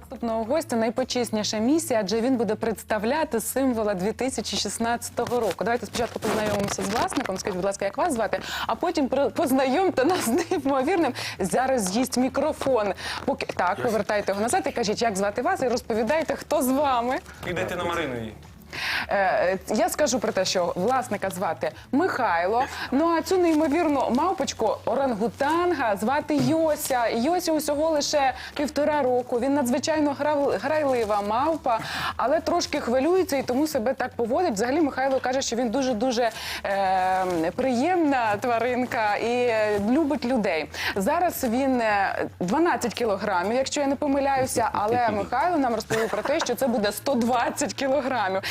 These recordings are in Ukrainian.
Наступного гостя найпочесніша місія, адже він буде представляти символа 2016 року. Давайте спочатку познайомимося з власником. Скажіть, будь ласка, як вас звати? А потім про- познайомте нас з неймовірним. Зараз з'їсть мікрофон. Поки так, повертайте його назад і кажіть, як звати вас, і розповідайте, хто з вами. Ідете на Марину її. Е, е, я скажу про те, що власника звати Михайло. Ну а цю неймовірну мавпочку орангутанга звати Йося. Йося усього лише півтора року. Він надзвичайно грайлива мавпа, але трошки хвилюється і тому себе так поводить. Взагалі Михайло каже, що він дуже дуже е, приємна тваринка і е, любить людей. Зараз він е, 12 кілограмів, якщо я не помиляюся, але Михайло нам розповів про те, що це буде 120 кілограмів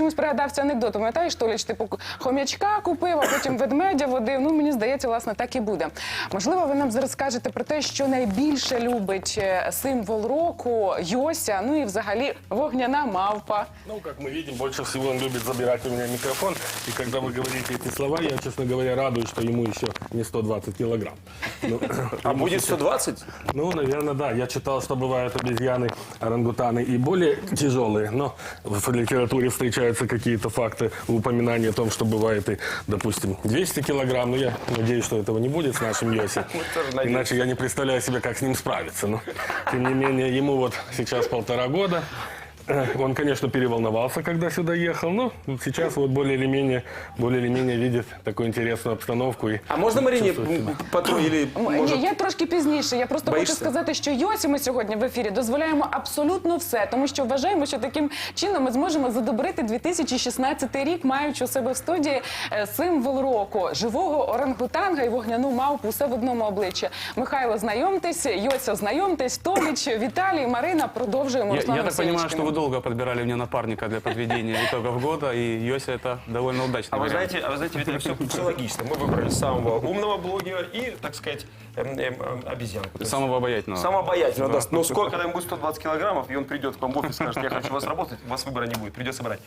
чомусь пригадався анекдот. Пам'ятаєш, Толіч, типу хом'ячка купив, а потім ведмедя водив. Ну мені здається, власне, так і буде. Можливо, ви нам зараз скажете про те, що найбільше любить е, символ року Йося, ну і взагалі вогняна мавпа. Ну, как мы видим, больше всего он любит забирать у меня микрофон. И когда вы говорите эти слова, я, честно говоря, радуюсь, что ему еще не 120 килограмм. Ну, А ему будет сейчас- 120? Ну, наверное, да. Я читал, что бывают обезьяны, орангутаны и более тяжелые, но в литературе встречаются какие-то факты, упоминания о том, что бывает и, допустим, 200 килограмм. Но я надеюсь, что этого не будет с нашим Йоси. тоже надеемся. Иначе я не представляю себе, как с ним справиться. Но, тем не менее, ему вот сейчас полтора года. Он, конечно, переволновался, когда сюда ехал, но сейчас вот более или менее, более или менее видит такую интересную обстановку. И А можна Марине чувствует себя. потом или может... Ні, я трошки пізніше. Я просто Боїшся? хочу сказати, що Йосі ми сьогодні в ефірі дозволяємо абсолютно все, тому що вважаємо, що таким чином ми зможемо задобрити 2016 рік, маючи у себе в студії е, символ року живого орангутанга і вогняну мавпу все в одному обличчі. Михайло, знайомтесь, Йося, знайомтесь, Толіч, Віталій, Марина. Продовжуємо. Я, я так понимаю, что вы долго подбирали мне напарника для подведения итогов года, и Йося это довольно удачный А вы знаете, а вы знаете, Виталий, все, все логично. Мы выбрали самого умного блогера и, так сказать, эм, эм, эм, обезьянку. Самого обаятельного. Самого обаятельного, да. Но скоро, когда ему будет 120 килограммов, и он придет к вам в офис и скажет, я хочу вас работать, у вас выбора не будет, придется брать.